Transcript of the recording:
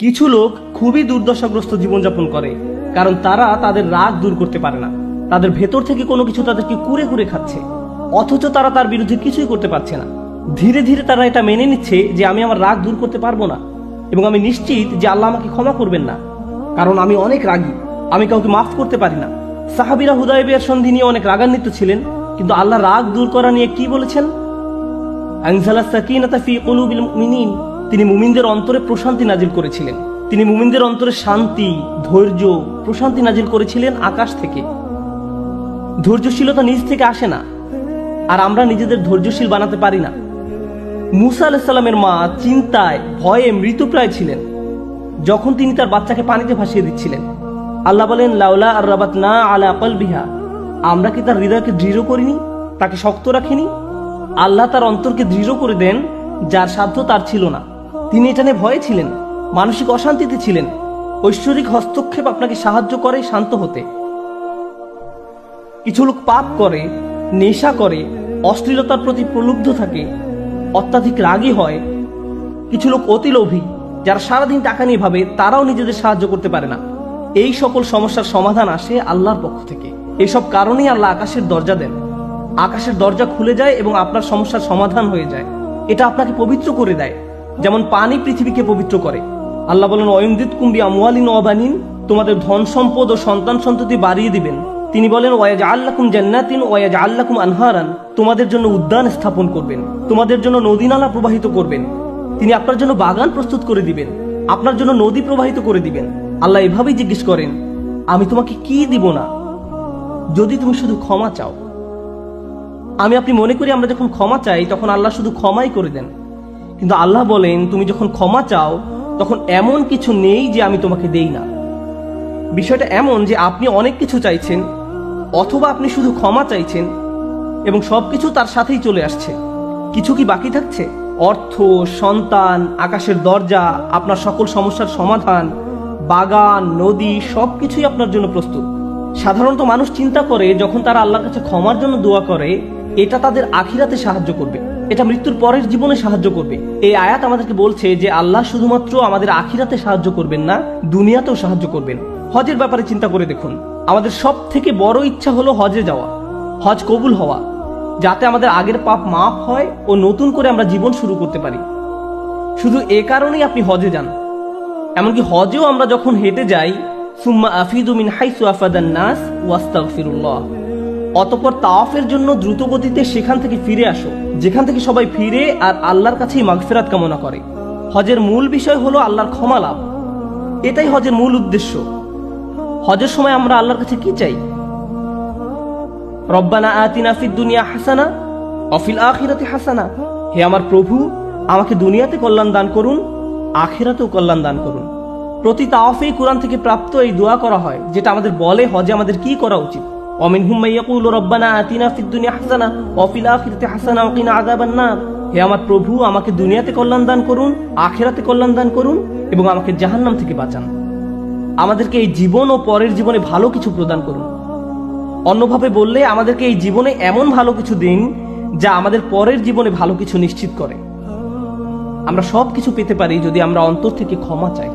কিছু লোক খুবই দুর্দশাগ্রস্ত জীবনযাপন করে, কারণ তারা তাদের রাগ দূর করতে পারে না। তাদের ভেতর থেকে কোনো কিছু তাদেরকে কুরে কুরে খাচ্ছে, অথচ তারা তার বিরুদ্ধে কিছুই করতে পারছে না। ধীরে ধীরে তারা এটা মেনে নিচ্ছে যে আমি আমার রাগ দূর করতে পারব না, এবং আমি নিশ্চিত যে আল্লাহ আমাকে ক্ষমা করবেন না, কারণ আমি অনেক রাগী, আমি কাউকে মাফ করতে পারি না। সাহাবিরা হুদায়বিয়ার সন্ধি নিয়ে অনেক রাগান্বিত ছিলেন, কিন্তু আল্লাহ রাগ দূর করা নিয়ে কি বলেছেন? আনজালা সাকিনাতা ফি কুলুবিল মুমিনিন। তিনি মুমিনদের অন্তরে প্রশান্তি নাজিল করেছিলেন। তিনি মুমিনদের অন্তরে শান্তি, ধৈর্য, প্রশান্তি নাজিল করেছিলেন আকাশ থেকে। ধৈর্যশীলতা নিজ থেকে আসে না, আর আমরা নিজেদের ধৈর্যশীল বানাতে পারি না। মুসা আলাহিসাল্লামের মা চিন্তায়, ভয়ে মৃতপ্রায় ছিলেন। যখন তিনি তার বাচ্চাকে পানিতে ভাসিয়ে দিচ্ছিলেন, আল্লাহ বলেন, লাউলা আর রাবাত না আলা আপাল বিহা আমরা কি তার হৃদয়কে দৃঢ় করিনি? তাকে শক্ত রাখিনি? আল্লাহ তার অন্তরকে দৃঢ় করে দেন, যার সাধ্য তার ছিল না। তিনি এটা নিয়ে ভয়ে ছিলেন, মানসিক অশান্তিতে ছিলেন। ঐশ্বরিক হস্তক্ষেপ আপনাকে সাহায্য করে শান্ত হতে। কিছু লোক পাপ করে, নেশা করে, অশ্লীলতার প্রতি প্রলুব্ধ থাকে, অত্যাধিক রাগী হয়। কিছু লোক অতি লোভী, যারা সারাদিন টাকা নিয়ে ভাবে, তারাও নিজেদের সাহায্য করতে পারে না। এই সকল সমস্যার সমাধান আসে আল্লাহর পক্ষ থেকে। এইসব কারণেই আল্লাহ আকাশের দরজা দেন। আকাশের দরজা খুলে যায় এবং আপনার সমস্যার সমাধান হয়ে যায়। এটা আপনাকে পবিত্র করে দেয়। যেমন পানি পৃথিবীকে পবিত্র করে। আল্লাহ বলেন অয়মদিত কুম্বি আমওয়ালিন ওয়াবানিন তোমাদের ধন সম্পদ ও সন্তান সন্ততি বাড়িয়ে দিবেন। তিনি বলেন ওয়াজ আল্লাকুম জান্নাতিন ওয়াজ আল্লাকুম আনহারান তোমাদের জন্য উদ্যান স্থাপন করবেন, তোমাদের জন্য নদী নালা প্রবাহিত করবেন। তিনি আপনার জন্য বাগান প্রস্তুত করে দিবেন, আপনার জন্য নদী প্রবাহিত করে দিবেন। আল্লাহ এভাবেই জিজ্ঞেস করেন, আমি তোমাকে কি দিব না? যদি তুমি শুধু ক্ষমা চাও। আমি আপনি মনে করি আমরা যখন ক্ষমা চাই, তখন আল্লাহ শুধু ক্ষমাই করে দেন। কিন্তু আল্লাহ বলেন, তুমি যখন ক্ষমা চাও, তখন এমন কিছু নেই যে আমি তোমাকে দেই না। বিষয়টা এমন যে আপনি অনেক কিছু চাইছেন, অথবা আপনি শুধু ক্ষমা চাইছেন, এবং সব কিছু তার সাথেই চলে আসছে। কিছু কি বাকি থাকছে? অর্থ, সন্তান, আকাশের দরজা, আপনার সকল সমস্যার সমাধান, বাগান, নদী সব কিছুই আপনার জন্য প্রস্তুত। সাধারণত মানুষ চিন্তা করে, যখন তারা আল্লাহর কাছে ক্ষমার জন্য দোয়া করে এটা তাদের আখিরাতে সাহায্য করবে। এটা মৃত্যুর পরের জীবনে সাহায্য করবে। এই আয়াত আমাদেরকে বলছে যে আল্লাহ শুধুমাত্র আমাদের আখিরাতে সাহায্য করবেন না, দুনিয়াতেও সাহায্য করবেন। হজের ব্যাপারে চিন্তা করে দেখুন। আমাদের সব থেকে বড় ইচ্ছা হলো হজে যাওয়া, হজ কবুল হওয়া, যাতে আমাদের আগের পাপ মাফ হয় ও নতুন করে আমরা জীবন শুরু করতে পারি। শুধু এ কারণেই আপনি হজে যান। এমনকি হজেও আমরা যখন হেঁটে যাই, সুম্মা আফিদু মিন হাইসু আফাদান নাস ওয়াস্তাগফিরুল্লাহ। অতঃপর তাওয়াফের জন্য দ্রুত গতিতে সেখান থেকে ফিরে আসো। যেখান থেকে সবাই ফিরে আর আল্লাহর কাছেই মাগফিরাত কামনা করে। হজের মূল বিষয় হলো আল্লাহর ক্ষমা লাভ। এটাই হজের মূল উদ্দেশ্য। হজের সময় আমরা আল্লাহর কাছে কি চাই? রব্বানা আতিনা ফিদ দুনিয়া হাসানা অফিল আখিরাতে হাসানা। হে আমার প্রভু, আমাকে দুনিয়াতে কল্যাণ দান করুন, আখিরাতেও কল্যাণ দান করুন। প্রতি তাওয়াফেই কোরআন থেকে প্রাপ্ত এই দোয়া করা হয়, যেটা আমাদের বলে হজে আমাদের কি করা উচিত? অমিন হুম্মা ইয়াকুল রব্বানা আতিনা ফিদ দুনিয়া হাসানা অফিল আখিরাতে হাসানা ওকিনা আযাবান নার হে আমার প্রভু, আমাকে দুনিয়াতে কল্যাণ দান করুন, আখিরাতে কল্যাণ দান করুন এবং আমাকে জাহান্নাম থেকে বাঁচান। আমাদেরকে এই জীবন ও পরের জীবনে ভালো কিছু প্রদান করুন। অন্যভাবে বললে, আমাদেরকে এই জীবনে এমন ভালো কিছু দিন যা আমাদের পরের জীবনে ভালো কিছু নিশ্চিত করে। আমরা সব কিছু পেতে পারি যদি আমরা অন্তর থেকে ক্ষমা চাই।